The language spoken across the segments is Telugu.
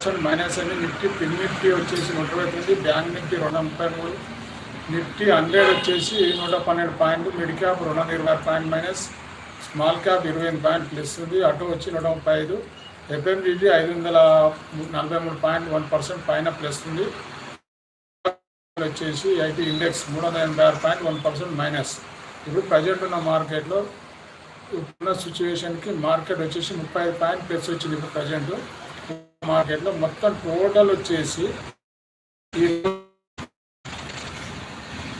మైనస్ అయింది నిఫ్టీ పిన్ నిఫ్టీ వచ్చేసి నూట ఇరవై తొమ్మిది బ్యాంక్ నిఫ్టీ రెండు ముప్పై మూడు నిఫ్టీ హండ్రెడ్ వచ్చేసి నూట పన్నెండు పాయింట్ మిడ్ క్యాప్ రెండు వందల ఇరవై పాయింట్ మైనస్ స్మాల్ క్యాప్ ఇరవై ఎనిమిది పాయింట్ ప్లస్ ఉంది. అటు వచ్చి నూట ముప్పై ఐదు ఎఫ్ఎంజీజీ ఐదు వందల నలభై మూడు పాయింట్ వన్ పర్సెంట్ పైన ప్లస్ ఉంది. వచ్చేసి ఐటీ ఇండెక్స్ మూడు వందల ఎనభై ఆరు పాయింట్ వన్ పర్సెంట్ మైనస్ ఇప్పుడు ప్రజెంట్ ఉన్న మార్కెట్లో ఇప్పుడున్న సిచ్యువేషన్కి మార్కెట్ వచ్చేసి ముప్పై ఐదు పాయింట్ ప్లస్ వచ్చింది ఇప్పుడు ప్రజెంట్ మార్కెట్లో మొత్తం టోటల్ వచ్చేసి ఈ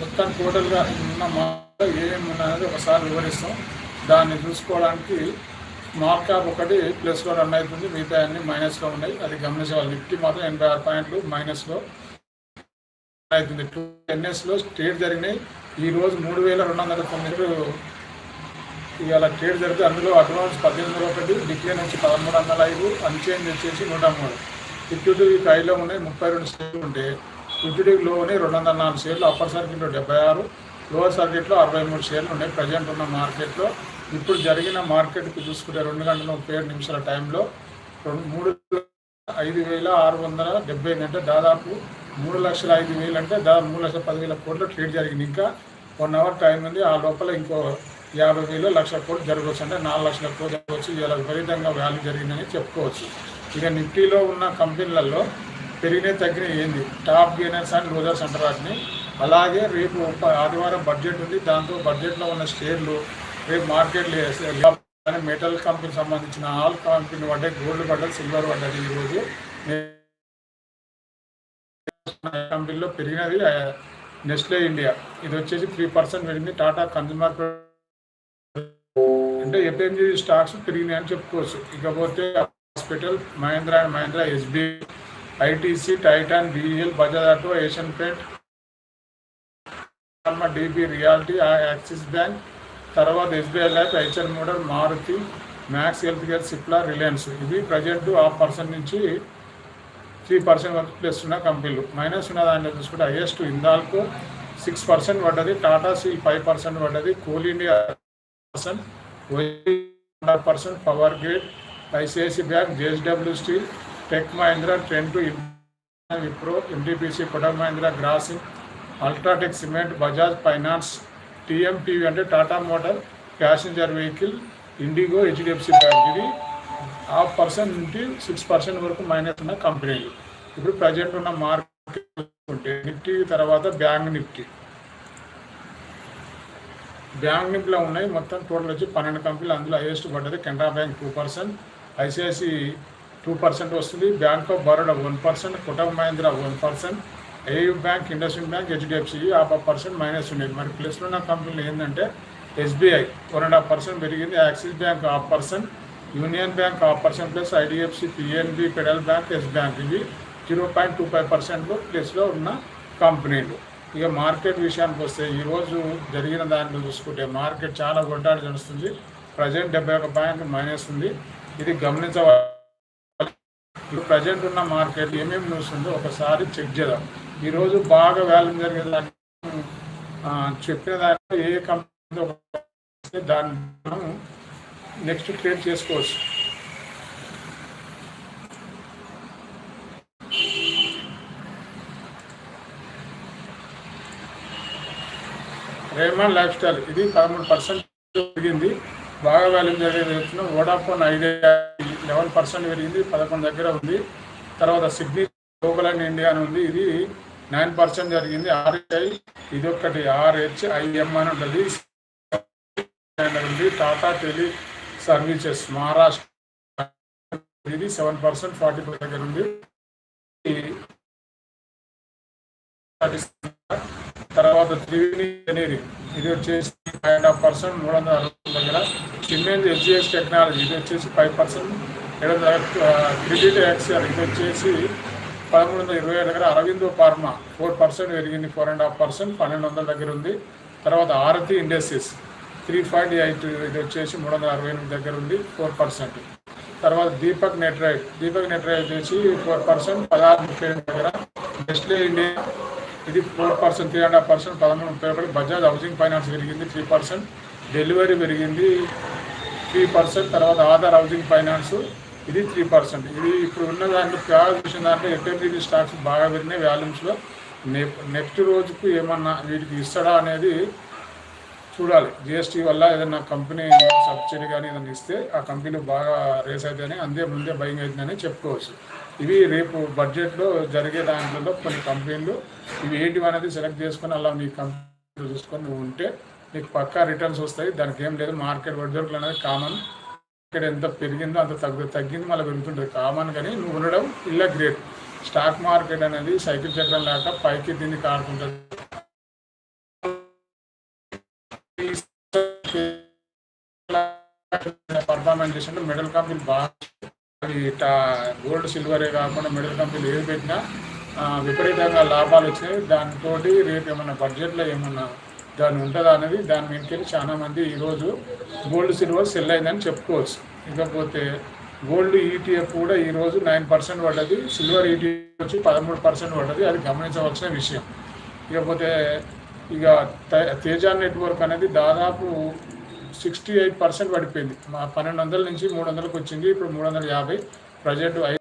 మొత్తం టోటల్గా ఉన్న మార్కెట్ ఏమేమి ఒకసారి వివరిస్తాం. దాన్ని చూసుకోవడానికి స్మాల్ క్యాప్ ఒకటి ప్లస్లో రన్ అవుతుంది. మిగతా అన్ని మైనస్లో ఉన్నాయి. అది గమనించాలి నిఫ్టీ మాత్రం ఎనభై ఆరు పాయింట్లు మైనస్లో అవుతుంది. టూ ఎన్ఎస్లో స్టేట్ జరిగినాయి. ఈరోజు మూడు వేల రెండు వందల తొమ్మిది ఇవాళ ట్రేడ్ జరిగితే అందులో అడ్వాన్స్ పద్దెనిమిది వందల ఒకటి డిక్లైన్ వచ్చి పదమూడు వందల ఐదు అన్చేంజ్ వచ్చేసి నూట మూడు. ఫిఫ్టీ హైలో ఉన్నాయి ముప్పై రెండు షేర్లు ఉంటే. ఫిఫ్టీ లో ఉన్నాయి రెండు వందల నాలుగు షేర్లు అప్పర్ సర్క్యూట్లో డెబ్బై ఆరు లోవర్ సర్క్యూట్లో అరవై మూడు షేర్లు ఉన్నాయి ప్రజెంట్ ఉన్న మార్కెట్లో. ఇప్పుడు జరిగిన మార్కెట్కి చూసుకుంటే రెండు గంటల ముప్పై ఏడు నిమిషాల టైంలో రెండు మూడు ఐదు వేల ఆరు వందల డెబ్బై ఎనిమిది అంటే దాదాపు మూడు లక్షల ఐదు వేలు అంటే దాదాపు మూడు లక్షల పదివేల కోట్ల ట్రేడ్ జరిగింది. ఇంకా వన్ అవర్ టైం ఉంది ఆ లోపల ఇంకో యాభై వేలు లక్ష కోట్లు జరగవచ్చు అంటే నాలుగు లక్షల కోట్లు జరగవచ్చు. ఇలా విపరీతంగా వాల్యూ జరిగిందని చెప్పుకోవచ్చు. ఇక నిఫ్టీలో ఉన్న కంపెనీలలో పెరిగినాయి తగ్గిన ఏంది? టాప్ గెయినర్స్ అండ్ లూజర్స్ అంటారు వాటిని. అలాగే రేపు ఒక ఆదివారం బడ్జెట్ ఉంది. దాంతో బడ్జెట్లో ఉన్న షేర్లు రేపు మార్కెట్లో మెటల్ కంపెనీ సంబంధించిన ఆల్ కంపెనీ పడ్డాయి గోల్డ్ పడ్డది సిల్వర్ పడ్డది ఈరోజు కంపెనీలో పెరిగినది నెస్లే ఇండియా ఇది వచ్చేసి త్రీ పర్సెంట్ పెరిగింది. టాటా కన్జ్యూమర్ అంటే ఎఫ్ఎంజీ స్టాక్స్ పెరిగినాయి అని చెప్పుకోవచ్చు. ఇకపోతే hospital Mahendra and Mahendra SBI ITC Titan BEL Bajaj auto Asian paint DB reality axis bank తర్వాత SBI life HL model Maruti max health care Cipla Reliance. ఇవి ప్రజెంట్ హాఫ్ పర్సెంట్ నుంచి త్రీ పర్సెంట్ వరకు ప్లస్ ఉన్న కంపెనీలు. మైనస్ ఉన్న దాంట్లో చూసుకుంటే హైయెస్ట్ ఇందాల్కో సిక్స్ పర్సెంట్ పడ్డది టాటా సీల్ ఫైవ్ పర్సెంట్ పడ్డది coal India percent hundred percent power grid ICIC bank JSW steel tech Mahindra trend to Wipro NDPC Kotak Mahindra grossing ultratech cement Bajaj finance TMTV అంటే Tata motor passenger vehicle IndiGo HDFC bank ఇది హాఫ్ పర్సెంట్ నుండి సిక్స్ పర్సెంట్ వరకు మైనస్ ఉన్న కంపెనీలు ఇప్పుడు ప్రజెంట్ ఉన్న మార్కెట్ ఉంటే నిఫ్టీ తర్వాత బ్యాంక్ నిఫ్టీ బ్యాంక్ నిఫ్టీలో ఉన్నాయి. మొత్తం టోటల్ వచ్చి పన్నెండు కంపెనీలు. అందులో హైయెస్ట్ పడ్డది Canara bank two percent ICIC two percent వస్తుంది. Bank of Baroda one percent కుటుంబ Mahendra one percent AU bank industry bank HDFC half percent minus ఉండేది మరి ప్లస్లో ఉన్న కంపెనీలు ఏంటంటే SBI one and half percent పెరిగింది. Axis bank half percent union bank half percent plus IDFC PNB federal bank yes bank ఇవి zero point two five percent ప్లస్లో ఉన్న కంపెనీలు. ఇక మార్కెట్ విషయానికి వస్తే ఈరోజు జరిగిన దాన్ని చూసుకుంటే మార్కెట్ చాలా కొట్టాడు నడుస్తుంది ప్రజెంట్ డెబ్బై ఒక పాయింట్ మైనస్ ఉంది. ఇది గమనించవాలి ఇప్పుడు ప్రజెంట్ ఉన్న మార్కెట్ ఏమేమి న్యూస్ ఉందో ఒకసారి చెక్ చేద్దాం. ఈరోజు బాగా వాల్యూ జరిగే దాన్ని చెప్పిన దాంట్లో ఏ కంపెనీ దాన్ని మనం నెక్స్ట్ ట్రేడ్ చేసుకోవచ్చు. Raymond lifestyle. ఇది పదమూడు పర్సెంట్ పెరిగింది. బాగా వాల్యూ జరిగింది వచ్చిన వోడాఫోన్ ఐడియా లెవెన్ పర్సెంట్ పెరిగింది పదకొండు దగ్గర ఉంది. తర్వాత సిడ్నీ గ్లోబల్ అండ్ ఇండియా అని ఉంది. ఇది నైన్ పర్సెంట్ జరిగింది. ఆర్ఐ ఇది ఒకటి ఆర్హెచ్ ఐఎం అని ఉంటుంది. ఉంది టాటా టెలి సర్వీసెస్ మహారాష్ట్ర ఇది సెవెన్ పర్సెంట్ ఫార్టీ ఫైవ్ దగ్గర ఉంది. తర్వాత త్రివేణి ఇంజనీరింగ్ ఇది వచ్చేసి ఫైవ్ అండ్ హాఫ్ పర్సెంట్ మూడు వందల అరవై దగ్గర. సిమెంట్ ఎస్జిఎస్ టెక్నాలజీ ఇది వచ్చేసి ఫైవ్ పర్సెంట్ ఏడు వందల క్రెడిట్ యాక్సియర్ ఇది వచ్చేసి పదమూడు వందల ఇరవై ఏడు దగ్గర అరవిందో ఫార్మా ఫోర్ పర్సెంట్ పెరిగింది ఫోర్ అండ్ హాఫ్ పర్సెంట్ పన్నెండు వందల దగ్గర ఉంది. తర్వాత Aarti Industries three point eight ఇది వచ్చేసి మూడు వందల అరవై ఎనిమిది దగ్గర ఉంది ఫోర్ పర్సెంట్ తర్వాత దీపక్ నెట్రైట్ దీపక్ నెట్రైట్ వచ్చేసి ఫోర్ పర్సెంట్ పదహారు ముప్పై దగ్గర. నెస్లే ఇండియా ఇది four percent three and half percent పదమూడు ముప్పై ఒకటి బజాజ్ హౌసింగ్ ఫైనాన్స్ పెరిగింది త్రీ పర్సెంట్. డెలివరీ పెరిగింది త్రీ పర్సెంట్. తర్వాత ఆధార్ హౌసింగ్ ఫైనాన్స్ ఇది త్రీ పర్సెంట్. ఇది ఇప్పుడు ఉన్న దాంట్లో ప్యాగా చూసిన దాంట్లో ఎఫ్ఎంజీబీ స్టాక్స్ బాగా పెరిగినాయి వాల్యూమ్స్లో. నెక్స్ట్ రోజుకు ఏమన్నా వీటికి ఇస్తాడా అనేది చూడాలి. జిఎస్టీ వల్ల ఏదైనా కంపెనీ సబ్సిడీ కానీ ఏదైనా ఇస్తే ఆ కంపెనీ బాగా రేస్ అవుతాయని అందే ముందే భయం అవుతుందని చెప్పుకోవచ్చు. ఇవి రేపు బడ్జెట్లో జరిగే దాంట్లో కొన్ని కంపెనీలు ఇవి ఏంటివి అనేది సెలెక్ట్ చేసుకొని అలా మీ కంపెనీ చూసుకొని నువ్వు ఉంటే నీకు పక్కా రిటర్న్స్ వస్తాయి. దానికి ఏం లేదు మార్కెట్ వడ్డీలు అనేది కామన్ ఇక్కడ ఎంత పెరిగిందో అంత తగ్గు తగ్గింది మళ్ళీ పెరుగుతుంటుంది. కామన్ కానీ నువ్వు ఉండడం ఇలా గ్రేట్ స్టాక్ మార్కెట్ అనేది సైకిల్ చక్రం లేక పైకి దీన్ని కాడుతుంటుంది పర్ఫార్మెన్స్ చేసినట్టు మెడల్ కంపెనీ బాగా ఇట్లా గోల్డ్ సిల్వరే కాకుండా మెడల్ కంపెనీలు ఏది పెట్టినా విపరీతంగా లాభాలు వచ్చినాయి దానితో రేపు ఏమన్నా బడ్జెట్లో ఏమన్నా దాని ఉంటుందా అనేది దాని మీదకి చాలామంది ఈరోజు గోల్డ్ సిల్వర్ సెల్ అయిందని చెప్పుకోవచ్చు. ఇకపోతే గోల్డ్ ఈటీఎఫ్ కూడా ఈరోజు నైన్ పర్సెంట్ పడ్డది సిల్వర్ ఈటీఎఫ్ వచ్చి పదమూడు పర్సెంట్ పడ్డది. అది గమనించవలసిన విషయం. ఇకపోతే ఇక తే- తేజ నెట్వర్క్ అనేది దాదాపు సిక్స్టీ ఎయిట్ పర్సెంట్ పడిపోయింది. మా పన్నెండు వందల నుంచి మూడు వందలకు వచ్చింది. ఇప్పుడు మూడు వందల యాభై ప్రజెంట్ ఐదు